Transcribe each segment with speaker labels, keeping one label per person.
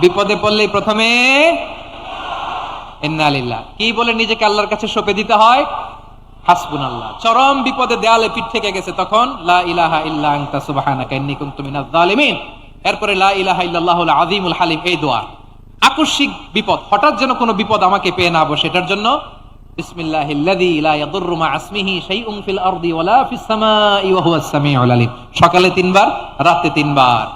Speaker 1: বিপদে পড়লেই প্রথমে কি বলে নিজেকে আল্লাহর কাছে সঁপে দিতে হয়? হাসবুন আল্লাহ চরম বিপদে দেয়ালে পিঠ থেকে গেছে তখন এরপরে হালিম, এই দোয়া। আকস্মিক বিপদ, হঠাৎ যেন কোনো বিপদ আমাকে পেয়ে না বসে, এটার জন্য সকালে তিনবার, রাতে তিনবার।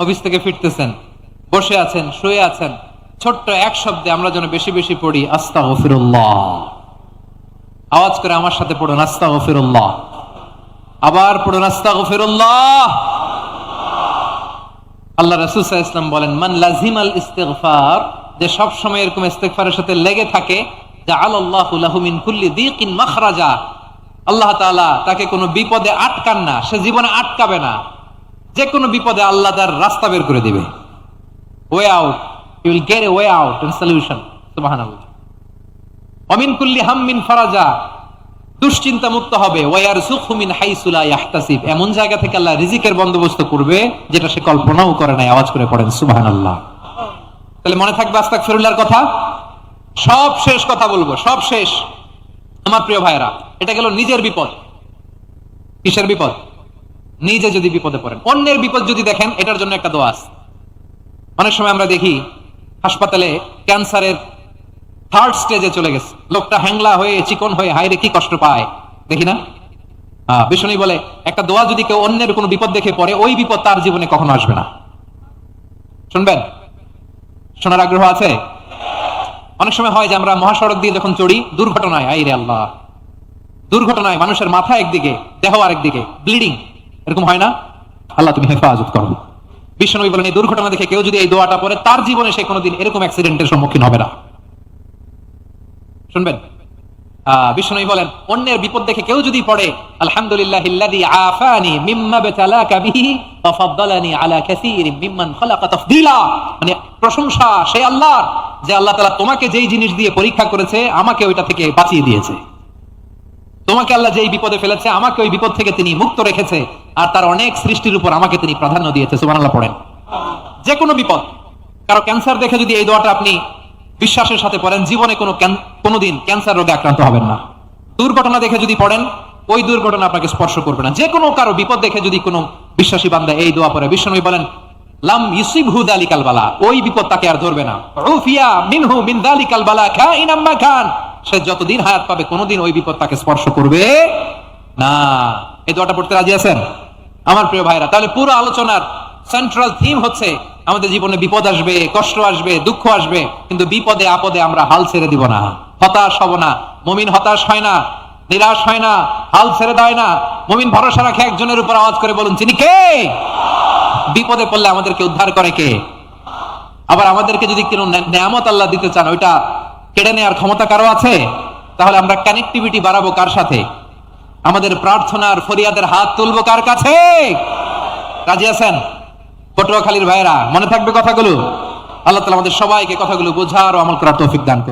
Speaker 1: অফিস থেকে ফিরতেছেন। বসে আছেন, শুয়ে আছেন। ছোট্ট এক শব্দে আমরা যেন বেশি বেশি পড়ি আস্তা আস্তাগফিরুল্লাহ। আওয়াজ করে আমার সাথে পড়ুন আস্তা আস্তাগফিরুল্লাহ। আবার পড়ুন আস্তা আস্তাগফিরুল্লাহ। আল্লাহ রাসূল ওয়াসাল্লাম বলেন, মান লাজিমাল ইস্তিগফার, যে সব সময় এরকম ইস্তিগফারের সাথে লেগে থাকে, জাআলাল্লাহু লাহু মিন কুল্লি দিকিন মাখরাজা। আল্লাহ তাআলা তাকে কোনো বিপদে আটকান না, সে জীবনে আটকাবে না। যে কোনো বিপদে আল্লাহ তার রাস্তা বের করে দিবে। Way out you get a way out and solution সুবহানাল্লাহ। অমিন কুল্লি হাম্মিন ফারাজা দুশ্চিন্তা মুক্ত হবে। ওয়ার সুখমিন হাইসুলা ইয়াহতাসিব এমন জায়গা থেকে আল্লাহ রিজিকের বন্দোবস্ত করবে, যেটা সে কল্পনাও করে নাই, আওয়াজ করে পড়েন সুবাহান আল্লাহ তাহলে মনে থাকবে আস্তাক ফিরুল্লাহর কথা? সব শেষ কথা বলব, সব শেষ। আমার প্রিয় ভাইরা এটা গেল নিজের বিপদ। কিসের বিপদ? নিজে যদি বিপদে পড়েন, অন্যের বিপদ যদি দেখেন, এটার জন্য একটা দোয়া আছে। অনেক সময় আমরা দেখি, হাসপাতালে ক্যান্সারের থার্ড স্টেজে চলে গেছে। লোকটা হ্যাংলা হয়ে, চিকন হয়ে হাইরে কি কষ্ট পায়। দেখি না? বিষ্ণু বলে, একটা দোয়া যদি কেউ অন্যের কোনো বিপদ দেখে পড়ে, ওই বিপদ তার জীবনে কখনো আসবে না। শুনবেন? শোনার আগ্রহ আছে? অনেক সময় হয় যে আমরা মহাসড়ক দিয়ে যখন চড়ি, দুর্ঘটনায় আই রে আল্লাহ। দুর্ঘটনায় মানুষের মাথা একদিকে, দেহ আরেকদিকে ব্লিডিং এরকম হয় না? আল্লাহ তুমি হেফাজত করো। বিশ্বনবী বলেন, এই দুর্ঘটনা দেখে কেউ যদি এই দোয়াটা পড়ে, তার জীবনে সে কোনোদিন এরকম অ্যাক্সিডেন্টের সম্মুখীন হবে না। শুনবেন? বিষ্ণু বলেন, অন্যের বিপদ দেখে কেউ যদি পড়ে আলহামদুলিল্লাহ আফানি মিম্মা বিতালাকা বিহি ওয়া আলা কাসীরিম মিম্মান খালাকা তাফদীলা। মানে প্রশংসা সেই আল্লাহর, যে আল্লাহ তাআলা তোমাকে যেই জিনিস দিয়ে পরীক্ষা করেছে, আমাকে ওইটা থেকে বাঁচিয়ে দিয়েছে। তোমাকে আল্লাহ যেই বিপদে ফেলেছে, আমাকে ওই বিপদ থেকে তিনি মুক্ত রেখেছে। আর তার অনেক সৃষ্টির উপর আমাকে তিনি প্রাধান্য দিয়েছে, সুবহানাল্লাহ, পড়েন। যে কোনো বিপদ, কারও ক্যান্সার দেখে যদি এই দোয়াটা আপনি বিশ্বাসের সাথে পড়েন, জীবনে কোনো কোনোদিন ক্যান্সার রোগে আক্রান্ত হবেন না। দুর্ঘটনা দেখে যদি পড়েন, ওই দুর্ঘটনা আপনাকে স্পর্শ করবে না। যে কোনো কারও বিপদ দেখে যদি কোনো বিশ্বাসী বান্দা এই দোয়া পড়ে বিষ্ণু বলেন, লাম ইউসিব হু দালিকাল বালা ওই বিপদ তাকে আর ধরবে না। উফিয়া মিনহু মিন দালিকাল বালা খাইন আম্মা খান সে যতদিন হায়াত পাবে, কোনোদিন ওই বিপদ তাকে স্পর্শ করবে না। এই দোয়াটা পড়তে রাজি আছেন? আমার প্রিয় ভাইরা, তাহলে পুরো আলোচনার সেন্ট্রাল থিম হচ্ছে আমাদের জীবনে বিপদ আসবে, কষ্ট আসবে, দুঃখ আসবে, কিন্তু বিপদে, আপদে আমরা হাল ছেড়ে দিব না। হতাশ হব না। মমিন হতাশ হয় না, নিরাশ হয় না, হাল ছেড়ে দেয় না। মমিন ভরসা রাখে একজনের উপর আওয়াজ করে বলুন, তিনি কে? বিপদে পড়লে আমাদেরকে উদ্ধার করে কে? আবার আমাদেরকে যদি কোনো নেয়ামত আল্লাহ দিতে চান, ওইটা কেড়ে নেওয়ার ক্ষমতা কারও আছে? তাহলে আমরা কানেক্টিভিটি বাড়াবো কার সাথে? আমাদের প্রার্থনার ফরিয়াদের হাত তুলবো কার কাছে? রাজি আছেন? পটুয়াখালীর ভাইরা মনে থাকবে কথাগুলো? আল্লাহ তালা আমাদের সবাইকে কথাগুলো বোঝার ও আমল করার তৌফিক দান করুন।